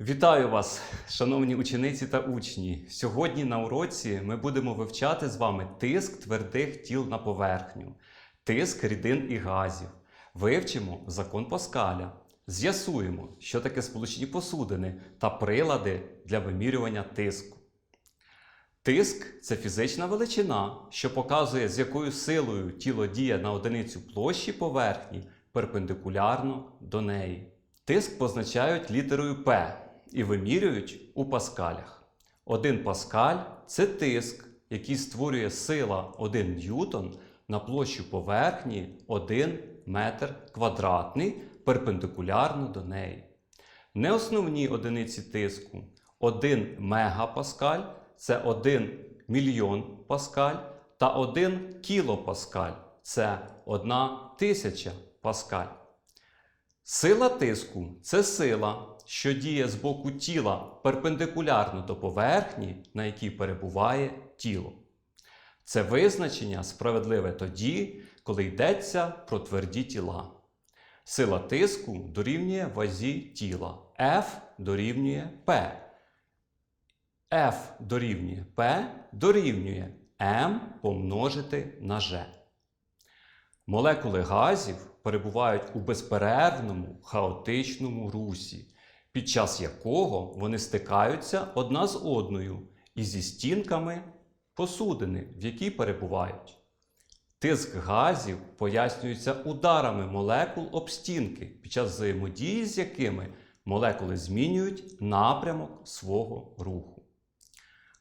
Вітаю вас, шановні учениці та учні. Сьогодні на уроці ми будемо вивчати з вами тиск твердих тіл на поверхню, тиск рідин і газів. Вивчимо закон Паскаля. З'ясуємо, що таке сполучені посудини та прилади для вимірювання тиску. Тиск це фізична величина, що показує, з якою силою тіло діє на одиницю площі поверхні перпендикулярно до неї. Тиск позначають літерою П і вимірюють у паскалях. Один паскаль це тиск, який створює сила 1 ньютон на площу поверхні 1 метр квадратний перпендикулярно до неї. Неосновні одиниці тиску 1 мегапаскаль це 1 мільйон паскаль та 1 кілопаскаль це 1 тисяча паскаль. Сила тиску це сила, що діє з боку тіла перпендикулярно до поверхні, на якій перебуває тіло. Це визначення справедливе тоді, коли йдеться про тверді тіла. Сила тиску дорівнює вазі тіла. F дорівнює P. F дорівнює P дорівнює M помножити на G. Молекули газів перебувають у безперервному хаотичному русі, під час якого вони стикаються одна з одною і зі стінками посудини, в якій перебувають. Тиск газів пояснюється ударами молекул об стінки, під час взаємодії з якими молекули змінюють напрямок свого руху.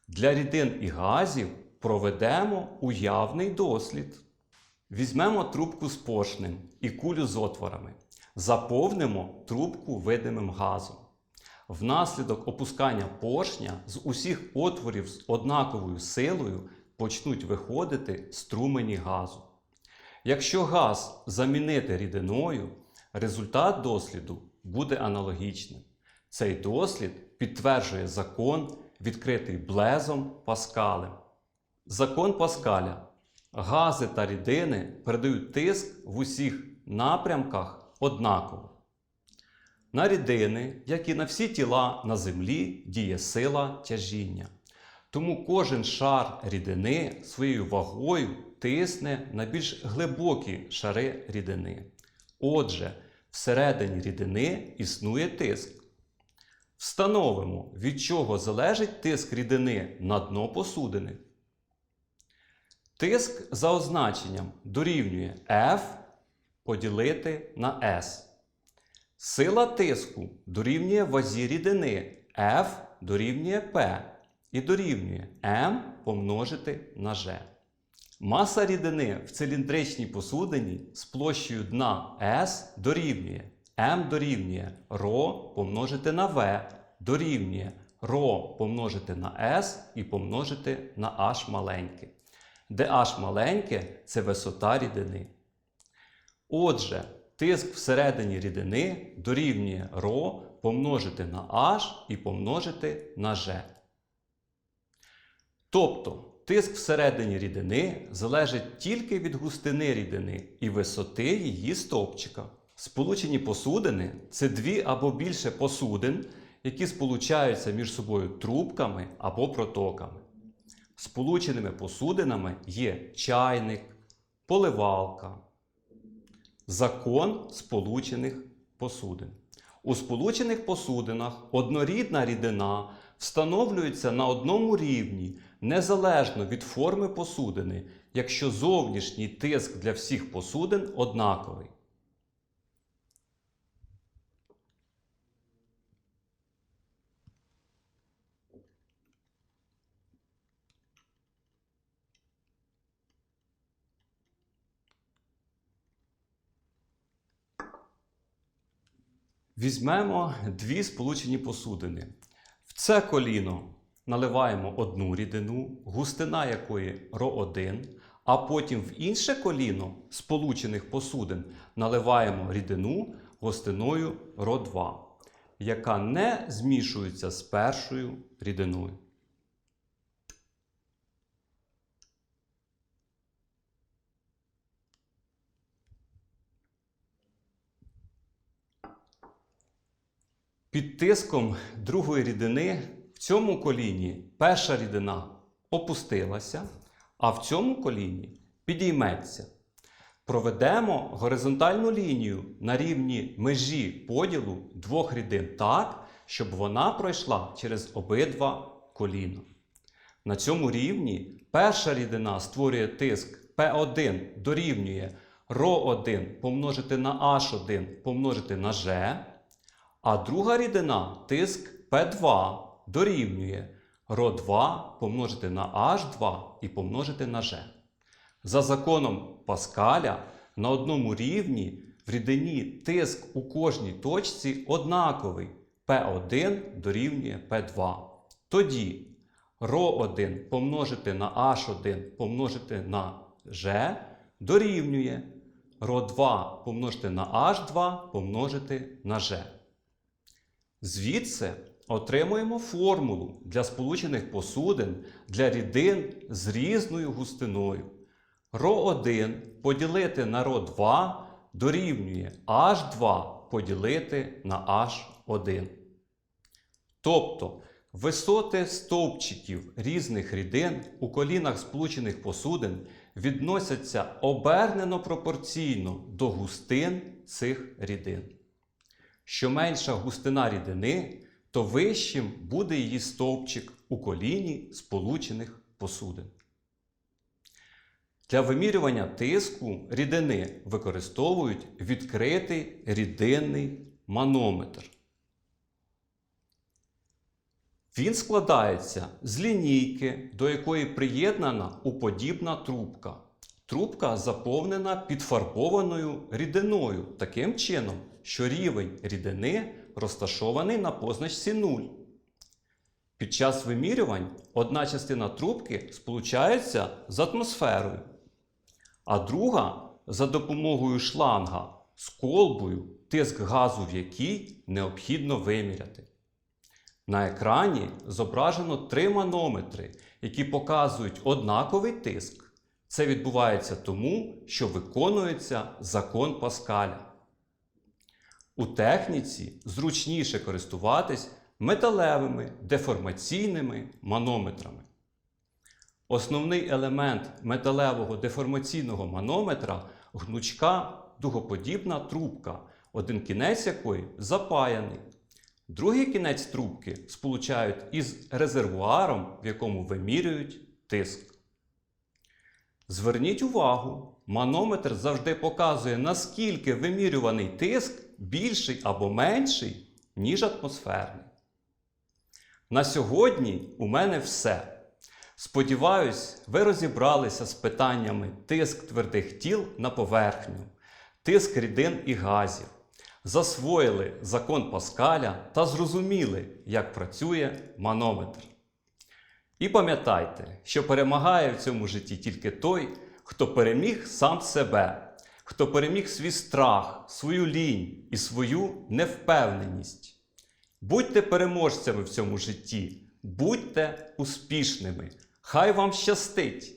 Для рідин і газів проведемо уявний дослід. Візьмемо трубку з поршнем і кулю з отворами. Заповнимо трубку видимим газом. Внаслідок опускання поршня з усіх отворів з однаковою силою почнуть виходити струмені газу. Якщо газ замінити рідиною, результат досліду буде аналогічним. Цей дослід підтверджує закон, відкритий Блезом Паскалем. Закон Паскаля. Гази та рідини передають тиск в усіх напрямках однаково. На рідини, як і на всі тіла на землі, діє сила тяжіння. Тому кожен шар рідини своєю вагою тисне на більш глибокі шари рідини. Отже, всередині рідини існує тиск. Встановимо, від чого залежить тиск рідини на дно посудини. Тиск за означенням дорівнює F поділити на S. Сила тиску дорівнює вазі рідини F дорівнює P і дорівнює M помножити на G. Маса рідини в циліндричній посудині з площею дна S дорівнює M дорівнює ρ помножити на V дорівнює ρ помножити на S і помножити на H маленьке де H маленьке це висота рідини. Отже, тиск всередині рідини дорівнює ρ помножити на H і помножити на G. Тобто, тиск всередині рідини залежить тільки від густини рідини і висоти її стовпчика. Сполучені посудини це дві або більше посудин, які сполучаються між собою трубками або протоками. Сполученими посудинами є чайник, поливалка. Закон сполучених посудин. У сполучених посудинах однорідна рідина встановлюється на одному рівні незалежно від форми посудини, якщо зовнішній тиск для всіх посудин однаковий. Візьмемо дві сполучені посудини. В це коліно наливаємо одну рідину, густина якої ро1, а потім в інше коліно сполучених посудин наливаємо рідину густиною ро2, яка не змішується з першою рідиною. Під тиском другої рідини в цьому коліні перша рідина опустилася, а в цьому коліні підійметься. Проведемо горизонтальну лінію на рівні межі поділу двох рідин так, щоб вона пройшла через обидва коліна. На цьому рівні перша рідина створює тиск P1 дорівнює ρ1 помножити на H1 помножити на G, а друга рідина тиск P2 дорівнює Ро2 помножити на H2 і помножити на G. За законом Паскаля на одному рівні в рідині тиск у кожній точці однаковий P1 дорівнює P2. Тоді ρ1 помножити на H1 помножити на G дорівнює ρ2 помножити на H2 помножити на G. Звідси отримуємо формулу для сполучених посудин для рідин з різною густиною. ρ1 поділити на ρ2 дорівнює H2 поділити на H1. Тобто висоти стовпчиків різних рідин у колінах сполучених посудин відносяться обернено пропорційно до густин цих рідин. Що менша густина рідини, то вищим буде її стовпчик у коліні сполучених посудин. Для вимірювання тиску рідини використовують відкритий рідинний манометр. Він складається з лінійки, до якої приєднана уподібна трубка. Трубка заповнена підфарбованою рідиною таким чином, що рівень рідини розташований на позначці 0. Під час вимірювань одна частина трубки сполучається з атмосферою, а друга за допомогою шланга з колбою, тиск газу в якій необхідно виміряти. На екрані зображено три манометри, які показують однаковий тиск. Це відбувається тому, що виконується закон Паскаля. У техніці зручніше користуватись металевими деформаційними манометрами. Основний елемент металевого деформаційного манометра гнучка дугоподібна трубка, один кінець якої запаяний. Другий кінець трубки сполучають із резервуаром, в якому вимірюють тиск. Зверніть увагу, манометр завжди показує, наскільки вимірюваний тиск більший або менший, ніж атмосферний. На сьогодні у мене все. Сподіваюсь, ви розібралися з питаннями тиск твердих тіл на поверхню, тиск рідин і газів, засвоїли закон Паскаля та зрозуміли, як працює манометр. І пам'ятайте, що перемагає в цьому житті тільки той, хто переміг сам себе, хто переміг свій страх, свою лінь і свою невпевненість. Будьте переможцями в цьому житті, будьте успішними. Хай вам щастить!